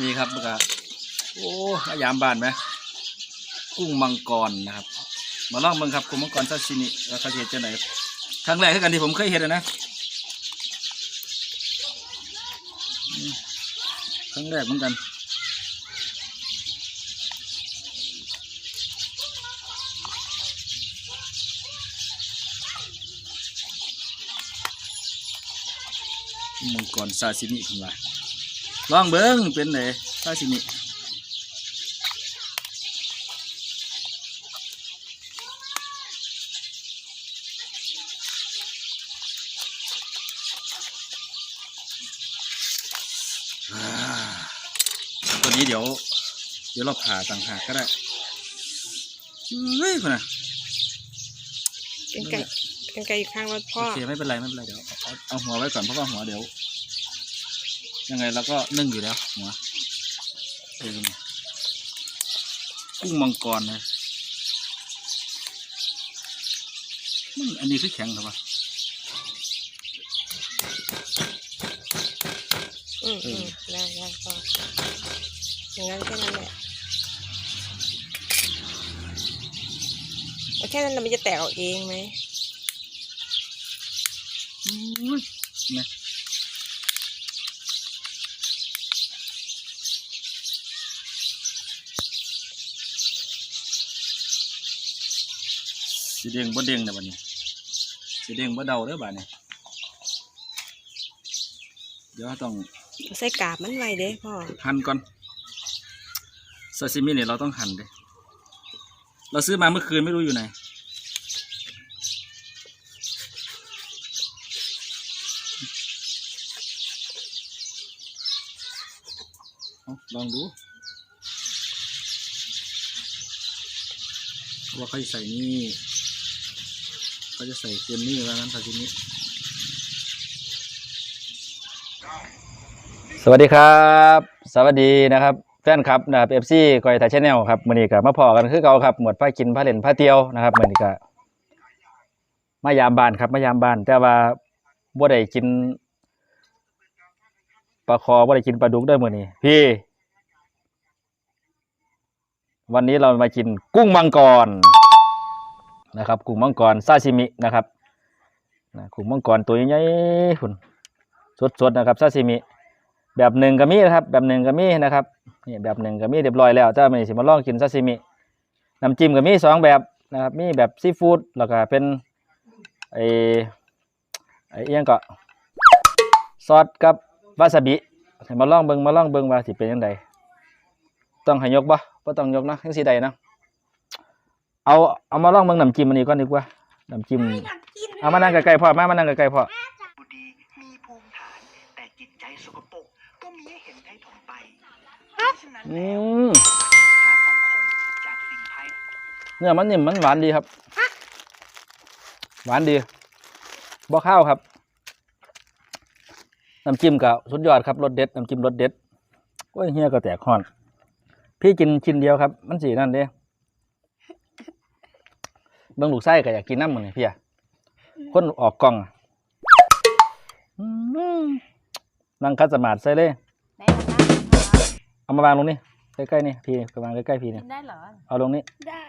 นี่ครับมันก็โอ้มายามบานไหมกุ้งมังกรนะครับ มาลองเบิ่งครับกุ้งมังกรซาซิมิแล้วเขาเห็ดจังไหนครั้งแรกคือกันที่ผมเคยเห็นนะครั้งแรกเหมือนกันมังกรซาซิมิเพิ่นว่า ลองเบิ้งเป็นไงซาซิมิอ่าตัวนี้เดี๋ยว เดี๋ยวเราผ่าต่างหากก็ได้เฮ้ยคนน่ะเป็นไก่เป็นไก่อยู่ข้างรถพ่อโอเคไม่เป็นไรไม่เป็นไรเดี๋ยวเอาเอาเอาหัวไว้ก่อนเพราะว่าหัวเดี๋ยว ยังไงเราก็นึ่งอยู่แล้วหัวเออกุ้งมังกรนะมันอันนี้คือแข็งเหรอวะอืมอืมได้ได้พ่ออย่างนั้นแค่นั้นแหละแล้วแค่นั้นน่ะมันจะแตกออกเองไหมอุ้ยนะ สีเด้งบ่เด้งนะบัดนี้สีเด้งบ่เดาเด้อบัดนี้ เดี๋ยวเราต้องใส่กาบมันไว้เด้พ่อหั่นก่อนซาซิมิเนี่ยเราต้องหั่นเด้เราซื้อมาเมื่อคืนไม่รู้อยู่ไหนเอาลองดูว่าเขาจะใส่นี่ เขาจะใส่เกมนี่แล้วนั้นซาซิมิสวัสดีครับ สวัสดีนะครับแฟนครับนะครับเอฟซีกอยตาชแนลครับมือนี้ก็มาพอกันคือเก่าครับหมวดผ้ากินผ้าเล่นผ้าเที่ยวนะครับมือนี้ก็มายามบ้านครับมายามบ้าน แต่ว่าบ่ได้กินปลาคอบ่ได้กินปลาดุกด้วยมือนี้ พี่ วันนี้เรามากินกุ้งมังกร นะครับกุ้งมังกรซาชิมินะครับนะกุ้งมังกรตัวใหญ่ๆคุณสดๆนะครับซาชิมิแบบหนึ่งก็มีนะครับ แบบหนึ่งก็มีนะครับนี่แบบหนึ่งก็มีเรียบร้อยแล้วเจ้ามันสิมาลองกินซาซิมิน้ำจิ้มก็มีสองแบบนะครับมีแบบซีฟู้ดแล้วก็เป็นไอไอเอียงก็ซอสกับวาซาบิมาลองเบิงมาลองเบิงว่าสิเป็นยังไงต้องให้ยกบ่บ่ต้องยกนะยังสิได้นะ เอาเอามาลองเบิงน้ำจิ้มอันนี้ก่อนดีกว่าน้ำจิ้มเอามานั่งใกล้ๆพ่อมามานั่งใกล้ๆพ่อบุดีมีภูมิฐานแต่จิตใจสกปรกก็มีให้เห็นได้ทนไปเพราะฉะนั้นอืแล้วมค่าของคนจากสิ่งภาย เนื้อมันนิ่มมันหวานดีครับ หวานดีบ่ข้าวครับน้ำจิ้มกับสุดยอดครับรสเด็ดน้ำจิ้มรสเด็ดโอ้ยเฮียก็แตกห่อน พี่กินชิ้นเดียวครับ มันสีนั่นเด้ เบิ่งลูกไส้ก็อยากกินน้ำเหมือนพี่อะคนออกกล้องอะอืมนั่งคัดสมาธิใส่เลยได้เหรอคะเอามาวางลงนี่ใกล้ๆนี่พี่กำลังใกล้ๆพี่กิเนี่ยนได้เหรอเอาลงนี่ได้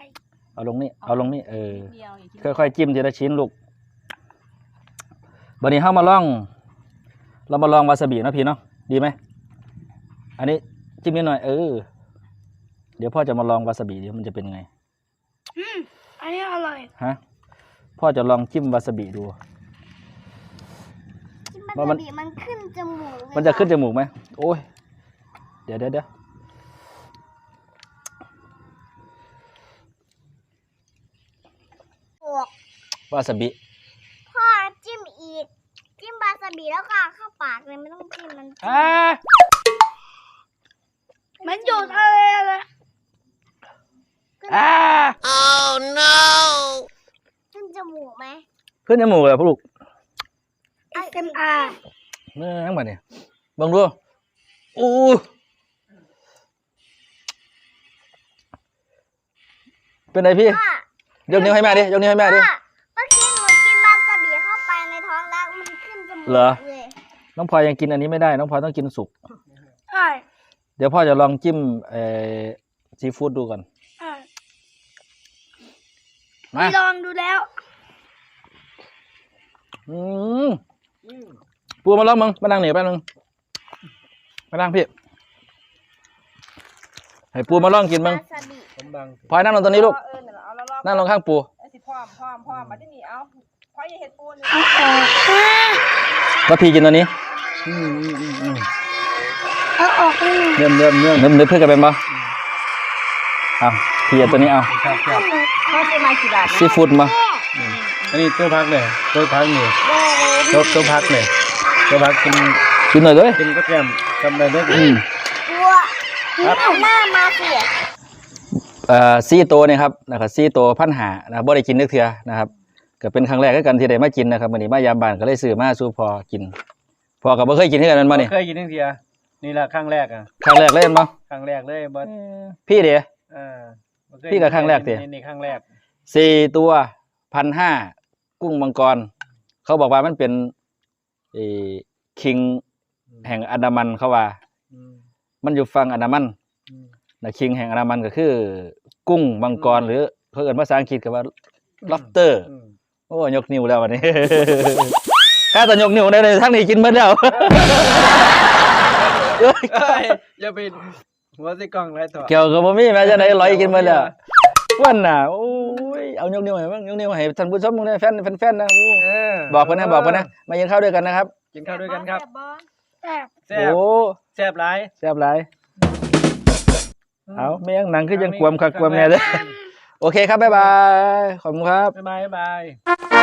เอาลงนี่เอาลงนี่เออนิดเดียวอย่ากินค่อยๆจิ้มทีละชิ้นลูกวันนี้เข้ามาลอง เรามาลองวาซาบิเนาะพี่เนาะ ดีไหม อันนี้จิ้มนิดหน่อย เออ เดี๋ยวพ่อจะมาลองวาซาบิเดี๋ยวมันจะเป็นไง อันนี้อร่อยฮะพ่อจะลองจิ้มวาซาบิดูมันว่ามันจะบีบมันขึ้นจมูกเลยมันจะขึ้นจมูกไหมโอ้ย เดี๋ยวเดี๋ยวเดี๋ยวปวกวาซาบิพ่อจิ้มอีก จิ้มบาสบีแล้วก็เข้าปากเลยไม่ต้องจิ้มมันอ่ามันอยู่ทะเลเลย อ่า ขึ้นจมูกไหม ขึ้นจมูกเลยพ่อลูก SMR เมื่อทั้งหมดเนี่ยเบังดูอู้เป็นไงพี่พ่อยกนิ้วให้แม่ดิ ยกนิ้วให้แม่ดิพ่อเมื่อกี้หนูกินบาสบีเข้าไปในท้องแล้วมันขึ้นจมูกเหรอ เลยน้องพลอยยังกินอันนี้ไม่ได้ น้องพลอยต้องกินสุก ใช่เดี๋ยวพ่อจะลองจิ้มเอ่อซีฟู้ดดูก่อนอะมา ลองดูแล้ว อืมปูมาแล้วมึงมานั่งเหนียวแป๊บนึงมานั่งพี่ให้ปูมาลองกินมึงวาซาบิผมบังพลอยนั่งลงตรงนี้ลูกเออนั่นแหละเอาแล้วรอบนั่งลงข้างปูไอ้สิพร้อมพร้อมพร้อมมาที่นี่เอาพออย่าเห็ดปูนเลยเอาออกค่ะแล้วพี่กินตัวนี้อืมอืมอืมอืมเอาออกให้หน่อยเริ่มเริ่มเริ่มนึกนึกเพื่อกันเป็นปะเอาพี่เอาตัวนี้เอาครับครับพ่อซื้อมากี่บาทซีฟู้ดมา อันนี้ตัวพักเลยตัวพักนี่ตัวตัวพักเลยตัวพักกินกินหน่อยเลยกินก็แกมกำไรเล็กอืมตัวนี่เอาหน้ามาสิเอ่อซี่ตัวเนี่ยครับนะครับซี่ตัวพันหานะครับบ่ได้กินนึกเถื่อนะครับก็เป็นครั้งแรกก็กันที่ได้มากินนะครับวันนี้มายามบ้านก็เลยซื้อมาสู่พอกินพอกับบ่เคยกินที่กันแมันมานี่เคยกินทั้งทียนี่แหละครั้งแรกอะครั้งแรกเลยแม่นบ่ครั้งแรกเลยบอสพี่เด้อ่าบ่เคยพี่ก็ครั้งแรกสินี่นี่ครั้งแรกสี่ตัวพันห้า กุ้งมังกร เขาบอกว่ามันเป็นเอคิงแห่งอันดามันเขาว่าอืมมันอยู่ฝั่งอันดามันอืมนะคิงแห่งอันดามันก็คือ กุ้งมังกรหรือเขาเอิ้นภาษาอังกฤษก็ว่า lobster อืมโอ้ยกนิ้วแล้ววันนี้ถ้าแต่ยกนิ้วได้เลยทั้งนี้กินหมดแล้วเอ้ยอย่าไปหัวใส่กล้องไรต่อเกี่ยวกับบ่มีแม้จะไหนร้อยกินหมดแล้ววันน่ะโอ้ ยเอายกนิ้วให้บ้างยกนิ้วให้ท่านผู้ชมมึงได้แฟนแฟนๆนะอู้เออบอกเพิ่นนะบอกเพิ่นนะมากินข้าวด้วยกันนะครับกินข้าวด้วยกันครับแต่แซ่บโอ้แซ่บหลายแซ่บหลายเอาแม่งหนังคือยังกวมคักกวมแน่เด้อโอเคครับบ๊ายบายขอบคุณครับบ๊ายบายบ๊ายบาย